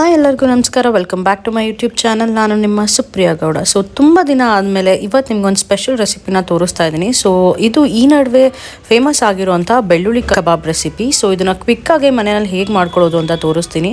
Hi ಎಲ್ಲರಿಗೂ ನಮಸ್ಕಾರ. Welcome back to my YouTube channel ನಾನು ನಿಮ್ಮ ಸುಪ್ರಿಯಾ ಗೌಡ. ಸೊ ತುಂಬ ದಿನ ಆದಮೇಲೆ ಇವತ್ತು ನಿಮ್ಗೊಂದು ಸ್ಪೆಷಲ್ ರೆಸಿಪಿನ ತೋರಿಸ್ತಾ ಇದ್ದೀನಿ. ಸೊ ಇದು ಈ ನಡುವೆ ಫೇಮಸ್ ಆಗಿರುವಂಥ ಬೆಳ್ಳುಳ್ಳಿ ಕಬಾಬ್ ರೆಸಿಪಿ ಸೊ ಇದನ್ನು ಕ್ವಿಕ್ಕಾಗಿ ಮನೆಯಲ್ಲಿ ಹೇಗೆ ಮಾಡ್ಕೊಳ್ಳೋದು ಅಂತ ತೋರಿಸ್ತೀನಿ.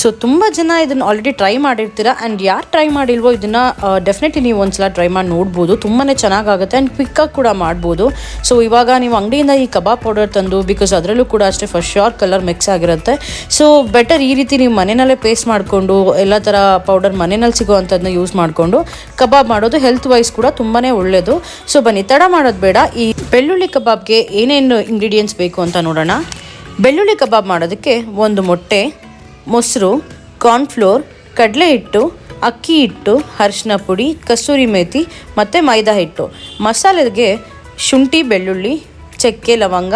ಸೊ ತುಂಬ ಜನ ಇದನ್ನು ಆಲ್ರೆಡಿ ಟ್ರೈ ಮಾಡಿರ್ತೀರ? ಆ್ಯಂಡ್ ಯಾರು ಟ್ರೈ ಮಾಡಿಲ್ವೋ ಇದನ್ನು ಡೆಫಿನೆಟ್ಲಿ ನೀವು ಒಂದ್ಸಲ ಟ್ರೈ ಮಾಡಿ ನೋಡ್ಬೋದು. ತುಂಬಾ ಚೆನ್ನಾಗಾಗುತ್ತೆ ಆ್ಯಂಡ್ ಕ್ವಿಕ್ಕಾಗಿ ಕೂಡ ಮಾಡ್ಬೋದು. ಸೊ ಇವಾಗ ನೀವು ಅಂಗಡಿಯಿಂದ ಈ ಕಬಾಬ್ ಪೌಡರ್ ತಂದು ಬಿಕಾಸ್ ಅದರಲ್ಲೂ ಕೂಡ ಅಷ್ಟೇ ಫಸ್ಟ್ ಶೋರ್ ಕಲರ್ ಮಿಕ್ಸ್ ಆಗಿರುತ್ತೆ. ಸೊ ಬೆಟರ್ ಈ ರೀತಿ ನೀವು ಮನೆಯಲ್ಲೇ ಪೇಸ್ಟ್ ಮಾಡಿಕೊಂಡು, ಎಲ್ಲ ಥರ ಪೌಡರ್ ಮನೆಯಲ್ಲಿ ಸಿಗೋ ಅಂಥದ್ದನ್ನ ಯೂಸ್ ಮಾಡಿಕೊಂಡು, ಕಬಾಬ್ ಮಾಡೋದು ಹೆಲ್ತ್ ವೈಸ್ ಕೂಡ ತುಂಬಾ ಒಳ್ಳೆಯದು ಸೊ ಬನ್ನಿ, ತಡ ಮಾಡೋದು ಬೇಡ. ಈ ಬೆಳ್ಳುಳ್ಳಿ ಕಬಾಬ್ಗೆ ಏನೇನು ಇಂಗ್ರೀಡಿಯೆಂಟ್ಸ್ ಬೇಕು ಅಂತ ನೋಡೋಣ. ಬೆಳ್ಳುಳ್ಳಿ ಕಬಾಬ್ ಮಾಡೋದಕ್ಕೆ ಒಂದು ಮೊಟ್ಟೆ ಮೊಸರು, ಕಾರ್ನ್ಫ್ಲೋರ್, ಕಡಲೆ ಹಿಟ್ಟು, ಅಕ್ಕಿ ಹಿಟ್ಟು ಅರಿಶಿನ ಪುಡಿ ಕಸೂರಿ ಮೇಥಿ ಮತ್ತು ಮೈದಾ ಹಿಟ್ಟು. ಮಸಾಲೆಗೆ ಶುಂಠಿ, ಬೆಳ್ಳುಳ್ಳಿ, ಚಕ್ಕೆ, ಲವಂಗ,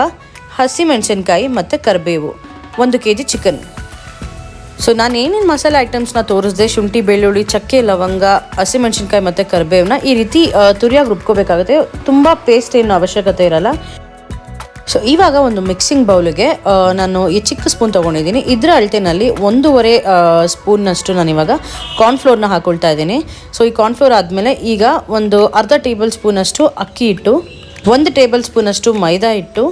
ಹಸಿಮೆಣಸಿನ್ಕಾಯಿ ಮತ್ತು ಕರಿಬೇವು. ಒಂದು ಕೆ ಜಿ ಚಿಕನ್. ಸೊ ನಾನು ಏನೇನು ಮಸಾಲೆ ಐಟಮ್ಸ್ನ ತೋರಿಸಿದೆ, ಶುಂಠಿ, ಬೆಳ್ಳುಳ್ಳಿ, ಚಕ್ಕೆ, ಲವಂಗ, ಹಸಿಮೆಣಸಿನ್ಕಾಯಿ ಮತ್ತು ಕರಿಬೇವನ್ನ ಈ ರೀತಿ ತುರಿಯಾಗಿ ರುಬ್ಕೋಬೇಕಾಗುತ್ತೆ. ತುಂಬ ಪೇಸ್ಟ್ ಏನು ಅವಶ್ಯಕತೆ ಇರಲ್ಲ. ಸೊ ಇವಾಗ ಒಂದು ಮಿಕ್ಸಿಂಗ್ ಬೌಲಿಗೆ ನಾನು ಈ ಚಿಕ್ಕ ಸ್ಪೂನ್ ತೊಗೊಂಡಿದ್ದೀನಿ. ಇದರ ಅಳತೆನಲ್ಲಿ ಒಂದೂವರೆ ಸ್ಪೂನ್ನಷ್ಟು ನಾನು ಇವಾಗ ಕಾರ್ನ್ಫ್ಲೋರ್ನ ಹಾಕೊಳ್ತಾ ಇದ್ದೀನಿ. ಸೊ ಈ ಕಾರ್ನ್ಫ್ಲೋರ್ ಆದಮೇಲೆ ಈಗ ಒಂದು ಅರ್ಧ ಟೇಬಲ್ ಸ್ಪೂನಷ್ಟು ಅಕ್ಕಿ ಹಿಟ್ಟು ಒಂದು ಟೇಬಲ್ ಸ್ಪೂನಷ್ಟು ಮೈದಾ ಹಿಟ್ಟು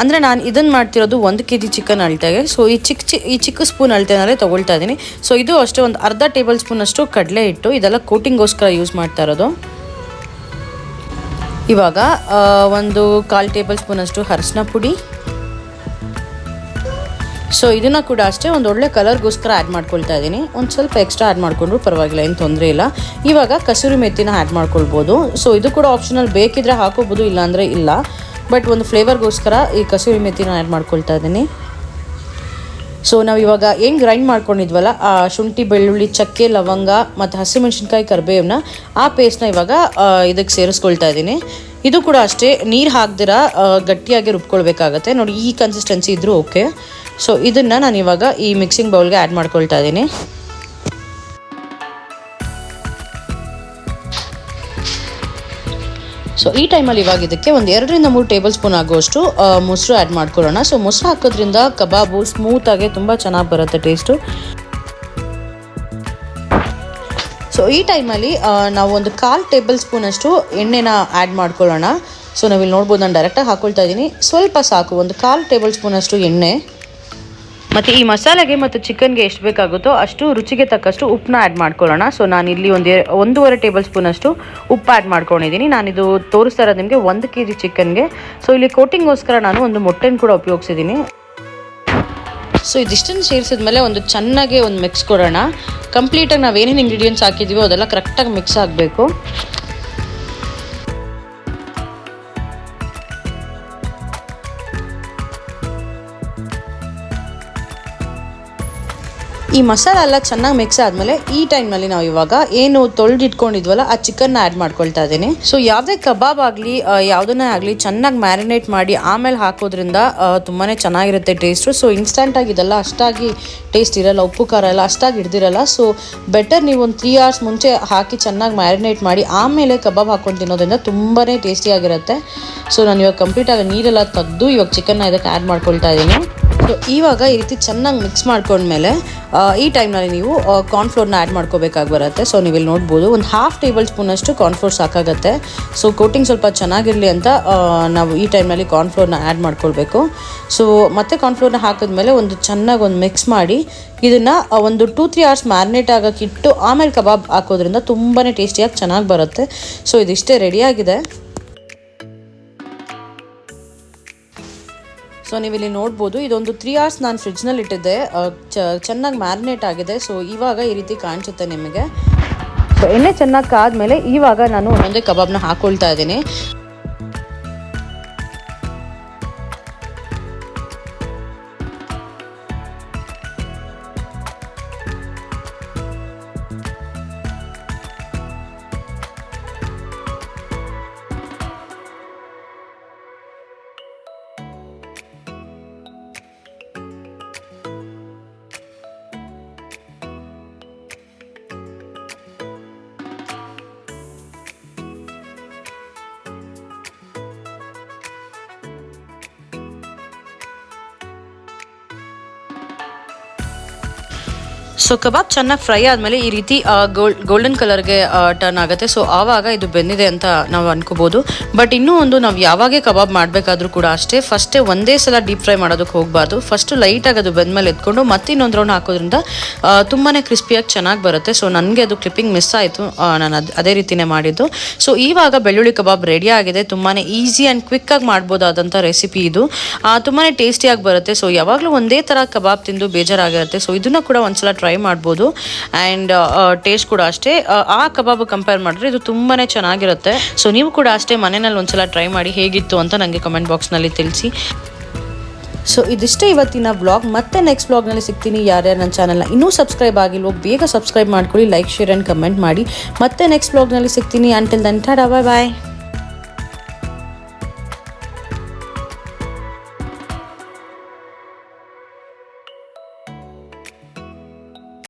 ಅಂದರೆ ನಾನು ಇದನ್ನು ಮಾಡ್ತಿರೋದು ಒಂದು ಕೆ ಜಿ ಚಿಕನ್ ಅಳತೆಗೆ. ಸೊ ಈ ಚಿಕ್ಕ ಚಿ, ಈ ಚಿಕ್ಕ ಸ್ಪೂನ್ ಅಳತೆನಲ್ಲೇ ತೊಗೊಳ್ತಾ ಇದ್ದೀನಿ. ಸೊ ಇದು ಅಷ್ಟೇ, ಒಂದು ಅರ್ಧ ಟೇಬಲ್ ಸ್ಪೂನಷ್ಟು ಕಡಲೆ ಹಿಟ್ಟು, ಇದೆಲ್ಲ ಕೋಟಿಂಗೋಸ್ಕರ ಯೂಸ್ ಮಾಡ್ತಾ ಇರೋದು. ಇವಾಗ ಒಂದು ಕಾಲು ಟೇಬಲ್ ಸ್ಪೂನಷ್ಟು ಅರಶಿನ ಪುಡಿ. ಸೊ ಇದನ್ನು ಕೂಡ ಅಷ್ಟೇ ಒಂದು ಒಳ್ಳೆ ಕಲರ್ಗೋಸ್ಕರ ಆ್ಯಡ್ ಮಾಡ್ಕೊಳ್ತಾ ಇದ್ದೀನಿ. ಒಂದು ಸ್ವಲ್ಪ ಎಕ್ಸ್ಟ್ರಾ ಆ್ಯಡ್ ಮಾಡಿಕೊಂಡ್ರು ಪರವಾಗಿಲ್ಲ, ಏನು ತೊಂದರೆ ಇಲ್ಲ. ಇವಾಗ ಕಸೂರಿ ಮೆತ್ತಿನ ಆ್ಯಡ್ ಮಾಡ್ಕೊಳ್ಬೋದು. ಸೊ ಇದು ಕೂಡ ಆಪ್ಷನಲ್ ಬೇಕಿದ್ರೆ ಹಾಕೋಬೋದು, ಇಲ್ಲಾಂದರೆ ಇಲ್ಲ. ಬಟ್ ಒಂದು ಫ್ಲೇವರ್ಗೋಸ್ಕರ ಈ ಕಸೂರಿ ಮೆತ್ತಿನ ಆ್ಯಡ್ ಮಾಡ್ಕೊಳ್ತಾ ಇದ್ದೀನಿ. ಸೊ ನಾವು ಇವಾಗ ಏನು ಗ್ರೈಂಡ್ ಮಾಡ್ಕೊಂಡಿದ್ವಲ್ಲ, ಆ ಶುಂಠಿ, ಬೆಳ್ಳುಳ್ಳಿ, ಚಕ್ಕೆ, ಲವಂಗ ಮತ್ತು ಹಸಿಮೆಣಸಿನ್ಕಾಯಿ ಕರಿಬೇವನ್ನ ಆ ಪೇಸ್ಟ್ನ ಇವಾಗ ಇದಕ್ಕೆ ಸೇರಿಸ್ಕೊಳ್ತಾ ಇದ್ದೀನಿ. ಇದು ಕೂಡ ಅಷ್ಟೇ, ನೀರು ಹಾಕ್ದಿರ ಗಟ್ಟಿಯಾಗಿ ರುಬ್ಕೊಳ್ಬೇಕಾಗತ್ತೆ. ನೋಡಿ, ಈ ಕನ್ಸಿಸ್ಟೆನ್ಸಿ ಇದ್ದರೂ ಓಕೆ ಸೊ ಇದನ್ನು ನಾನು ಇವಾಗ ಈ ಮಿಕ್ಸಿಂಗ್ ಬೌಲ್ಗೆ ಆ್ಯಡ್ ಮಾಡ್ಕೊಳ್ತಾ ಇದ್ದೀನಿ. ಸೊ ಈ ಟೈಮಲ್ಲಿ ಇವಾಗ ಇದಕ್ಕೆ ಒಂದು ಎರಡರಿಂದ ಮೂರು ಟೇಬಲ್ ಸ್ಪೂನ್ ಆಗುವಷ್ಟು ಮೊಸರು ಆ್ಯಡ್ ಮಾಡ್ಕೊಳ್ಳೋಣ. ಸೊ ಮೊಸರು ಹಾಕೋದ್ರಿಂದ ಕಬಾಬು ಸ್ಮೂತಾಗೆ ತುಂಬ ಚೆನ್ನಾಗಿ ಬರುತ್ತೆ ಟೇಸ್ಟು ಸೊ ಈ ಟೈಮಲ್ಲಿ ನಾವು ಒಂದು ಕಾಲು ಟೇಬಲ್ ಸ್ಪೂನಷ್ಟು ಎಣ್ಣೆನ ಆ್ಯಡ್ ಮಾಡ್ಕೊಳ್ಳೋಣ. ಸೊ ನಾವಿಲ್ಲಿ ನೋಡ್ಬೋದು, ನಾನು ಡೈರೆಕ್ಟಾಗಿ ಹಾಕ್ಕೊಳ್ತಾ ಇದ್ದೀನಿ. ಸ್ವಲ್ಪ ಸಾಕು, ಒಂದು ಕಾಲು ಟೇಬಲ್ ಸ್ಪೂನಷ್ಟು ಎಣ್ಣೆ. ಮತ್ತು ಈ ಮಸಾಲೆಗೆ ಮತ್ತು ಚಿಕನ್ಗೆ ಎಷ್ಟು ಬೇಕಾಗುತ್ತೋ ಅಷ್ಟು ರುಚಿಗೆ ತಕ್ಕಷ್ಟು ಉಪ್ಪನ್ನ ಆ್ಯಡ್ ಮಾಡ್ಕೊಳ್ಳೋಣ. ಸೊ ನಾನು ಇಲ್ಲಿ ಒಂದು ಒಂದೂವರೆ ಟೇಬಲ್ ಸ್ಪೂನಷ್ಟು ಉಪ್ಪು ಆ್ಯಡ್ ಮಾಡ್ಕೊಂಡಿದ್ದೀನಿ. ನಾನಿದು ತೋರಿಸ್ತಾ ಇರೋದು ನಿಮಗೆ ಒಂದು ಕೆ ಜಿ ಚಿಕನ್ಗೆ. ಸೊ ಇಲ್ಲಿ ಕೋಟಿಂಗ್ಗೋಸ್ಕರ ನಾನು ಒಂದು ಮೊಟ್ಟೆನ ಕೂಡ ಉಪಯೋಗಿಸಿದ್ದೀನಿ. ಸೊ ಇದಿಷ್ಟನ್ನು ಸೇರಿಸಿದ್ಮೇಲೆ ಒಂದು ಚೆನ್ನಾಗಿ ಒಂದು ಮಿಕ್ಸ್ ಕೊಡೋಣ. ಕಂಪ್ಲೀಟಾಗಿ ನಾವು ಏನೇನು ಇಂಗ್ರೀಡಿಯೆಂಟ್ಸ್ ಹಾಕಿದ್ದೀವೋ ಅದೆಲ್ಲ ಕರೆಕ್ಟಾಗಿ ಮಿಕ್ಸ್ ಆಗಬೇಕು. ಈ ಮಸಾಲ ಎಲ್ಲ ಚೆನ್ನಾಗಿ ಮಿಕ್ಸ್ ಆದಮೇಲೆ ಈ ಟೈಮ್ನಲ್ಲಿ ನಾವು ಇವಾಗ ಏನು ತೊಳೆದಿಟ್ಕೊಂಡಿದ್ವಲ್ಲ, ಆ ಚಿಕನ್ನ ಆ್ಯಡ್ ಮಾಡ್ಕೊಳ್ತಾ ಇದ್ದೀನಿ. ಸೊ ಯಾವುದೇ ಕಬಾಬ್ ಆಗಲಿ ಯಾವುದನ್ನೇ ಆಗಲಿ ಚೆನ್ನಾಗಿ ಮ್ಯಾರಿನೇಟ್ ಮಾಡಿ ಆಮೇಲೆ ಹಾಕೋದ್ರಿಂದ ತುಂಬಾ ಚೆನ್ನಾಗಿರುತ್ತೆ ಟೇಸ್ಟು ಸೊ ಇನ್ಸ್ಟಂಟಾಗಿ ಇದೆಲ್ಲ ಅಷ್ಟಾಗಿ ಟೇಸ್ಟ್ ಇರಲ್ಲ, ಉಪ್ಪು ಖಾರ ಎಲ್ಲ ಅಷ್ಟಾಗಿ ಹಿಡ್ದಿರಲ್ಲ. ಸೊ ಬೆಟರ್ ನೀವು ಒಂದು ತ್ರೀ ಅವರ್ಸ್ ಮುಂಚೆ ಹಾಕಿ ಚೆನ್ನಾಗಿ ಮ್ಯಾರಿನೇಟ್ ಮಾಡಿ ಆಮೇಲೆ ಕಬಾಬ್ ಹಾಕೊಂಡು ತಿನ್ನೋದ್ರಿಂದ ತುಂಬಾ ಟೇಸ್ಟಿಯಾಗಿರುತ್ತೆ ಸೊ ನಾನು ಇವಾಗ ಕಂಪ್ಲೀಟಾಗಿ ನೀರೆಲ್ಲ ತೆಗೆದು ಇವಾಗ ಚಿಕನ್ನ ಇದಕ್ಕೆ ಆ್ಯಡ್ ಮಾಡ್ಕೊಳ್ತಾ ಇದ್ದೀನಿ. ಸೊ ಇವಾಗ ಈ ರೀತಿ ಚೆನ್ನಾಗಿ ಮಿಕ್ಸ್ ಮಾಡ್ಕೊಂಡ್ಮೇಲೆ ಈ ಟೈಮ್ನಲ್ಲಿ ನೀವು ಕಾರ್ನ್ಫ್ಲೋರ್ನ ಆ್ಯಡ್ ಮಾಡ್ಕೋಬೇಕಾಗಿ ಬರುತ್ತೆ. ಸೊ ನೀವು ಇಲ್ಲಿ ನೋಡ್ಬೋದು, ಒಂದು ಹಾಫ್ ಟೇಬಲ್ ಸ್ಪೂನಷ್ಟು ಕಾರ್ನ್ಫ್ಲೋರ್ ಸಾಕಾಗುತ್ತೆ. ಸೊ ಕೋಟಿಂಗ್ ಸ್ವಲ್ಪ ಚೆನ್ನಾಗಿರಲಿ ಅಂತ ನಾವು ಈ ಟೈಮ್ನಲ್ಲಿ ಕಾರ್ನ್ಫ್ಲೋರ್ನ ಆ್ಯಡ್ ಮಾಡ್ಕೊಳ್ಬೇಕು. ಸೊ ಮತ್ತೆ ಕಾರ್ನ್ಫ್ಲೋರ್ನ ಹಾಕಿದ್ಮೇಲೆ ಒಂದು ಚೆನ್ನಾಗಿ ಒಂದು ಮಿಕ್ಸ್ ಮಾಡಿ, ಇದನ್ನು ಒಂದು ಟೂ ತ್ರೀ ಅವರ್ಸ್ ಮ್ಯಾರಿನೇಟ್ ಆಗೋಕ್ಕಿಟ್ಟು ಆಮೇಲೆ ಕಬಾಬ್ ಹಾಕೋದ್ರಿಂದ ತುಂಬಾ ಟೇಸ್ಟಿಯಾಗಿ ಚೆನ್ನಾಗಿ ಬರುತ್ತೆ. ಸೊ ಇದಿಷ್ಟೇ ರೆಡಿಯಾಗಿದೆ ಸೊ ನೀವು ಇಲ್ಲಿ ನೋಡ್ಬೋದು ಇದೊಂದು ತ್ರೀ ಅವರ್ಸ್ ನಾನು ಫ್ರಿಜ್ನಲ್ಲಿ ಇಟ್ಟಿದ್ದೆ. ಚೆನ್ನಾಗಿ ಮ್ಯಾರಿನೇಟ್ ಆಗಿದೆ. ಸೊ ಇವಾಗ ಈ ರೀತಿ ಕಾಣಿಸುತ್ತೆ ನಿಮಗೆ. ಸೊ ಎಣ್ಣೆ ಚೆನ್ನಾಗಿ ಕಾದ್ಮೇಲೆ ಇವಾಗ ನಾನು ಒಂದೊಂದೇ ಕಬಾಬ್ನ ಹಾಕೊಳ್ತಾ ಇದ್ದೀನಿ. ಸೊ ಕಬಾಬ್ ಚೆನ್ನಾಗಿ ಫ್ರೈ ಆದಮೇಲೆ ಈ ರೀತಿ ಗೋಲ್ಡ್ ಗೋಲ್ಡನ್ ಕಲರ್ಗೆ ಟರ್ನ್ ಆಗುತ್ತೆ. ಸೊ ಆವಾಗ ಇದು ಬೆಂದಿದೆ ಅಂತ ನಾವು ಅನ್ಕೋಬೋದು. ಬಟ್ ಇನ್ನೂ ಒಂದು ನಾವು ಯಾವಾಗೇ ಕಬಾಬ್ ಮಾಡಬೇಕಾದ್ರೂ ಕೂಡ ಅಷ್ಟೇ ಫಸ್ಟೇ ಒಂದೇ ಸಲ ಡೀಪ್ ಫ್ರೈ ಮಾಡೋದಕ್ಕೆ ಹೋಗಬಾರ್ದು. ಫಸ್ಟು ಲೈಟಾಗಿ ಅದು ಬೆಂದ್ಮೇಲೆ ಎತ್ಕೊಂಡು ಮತ್ತೆ ಇನ್ನೊಂದು ರೌಂಡ್ ಹಾಕೋದ್ರಿಂದ ತುಂಬಾ ಕ್ರಿಸ್ಪಿಯಾಗಿ ಚೆನ್ನಾಗಿ ಬರುತ್ತೆ. ಸೊ ನನಗೆ ಅದು ಕ್ಲಿಪ್ಪಿಂಗ್ ಮಿಸ್ ಆಯಿತು. ನಾನು ಅದು, ಅದೇ ರೀತಿನೇ ಮಾಡಿದ್ದು. ಸೊ ಇವಾಗ ಬೆಳ್ಳುಳ್ಳಿ ಕಬಾಬ್ ರೆಡಿ ಆಗಿದೆ. ತುಂಬಾ ಈಸಿ ಆ್ಯಂಡ್ ಕ್ವಿಕ್ಕಾಗಿ ಮಾಡ್ಬೋದಾದಂಥ ರೆಸಿಪಿ ಇದು. ತುಂಬಾ ಟೇಸ್ಟಿಯಾಗಿ ಬರುತ್ತೆ. ಸೊ ಯಾವಾಗಲೂ ಒಂದೇ ಥರ ಕಬಾಬ್ ತಿಂದು ಬೇಜಾರಾಗಿರುತ್ತೆ. ಸೊ ಇದನ್ನು ಕೂಡ ಒಂದ್ಸಲ ಟ್ರೈ ಮಾಡ್ಬೋದು. ಆ್ಯಂಡ್ ಟೇಸ್ಟ್ ಕೂಡ ಅಷ್ಟೇ. ಆ, ಆ ಕಬಾಬ್ ಕಂಪೇರ್ ಮಾಡಿದ್ರೆ ಇದು ತುಂಬಾ ಚೆನ್ನಾಗಿರುತ್ತೆ. ಸೊ ನೀವು ಕೂಡ ಅಷ್ಟೇ ಮನೆಯಲ್ಲಿ ಒಂದ್ಸಲ ಟ್ರೈ ಮಾಡಿ ಹೇಗಿತ್ತು ಅಂತ ನನಗೆ ಕಮೆಂಟ್ ಬಾಕ್ಸ್ನಲ್ಲಿ ತಿಳಿಸಿ. ಸೊ ಇದಿಷ್ಟೇ ಇವತ್ತಿನ ಬ್ಲಾಗ್ ಮತ್ತೆ ನೆಕ್ಸ್ಟ್ ಬ್ಲಾಗ್ನಲ್ಲಿ ಸಿಗ್ತೀನಿ. ಯಾರ್ಯಾರು ನನ್ನ ಚಾನಲ್ನ ಇನ್ನೂ ಸಬ್ಸ್ಕ್ರೈಬ್ ಆಗಿಲ್ವೋ ಬೇಗ ಸಬ್ಸ್ಕ್ರೈಬ್ ಮಾಡ್ಕೊಳ್ಳಿ ಲೈಕ್ ಶೇರ್ ಆ್ಯಂಡ್ ಕಮೆಂಟ್ ಮಾಡಿ. ಮತ್ತೆ ನೆಕ್ಸ್ಟ್ ಬ್ಲಾಗ್ನಲ್ಲಿ ಸಿಗ್ತೀನಿ. Until then tata bye bye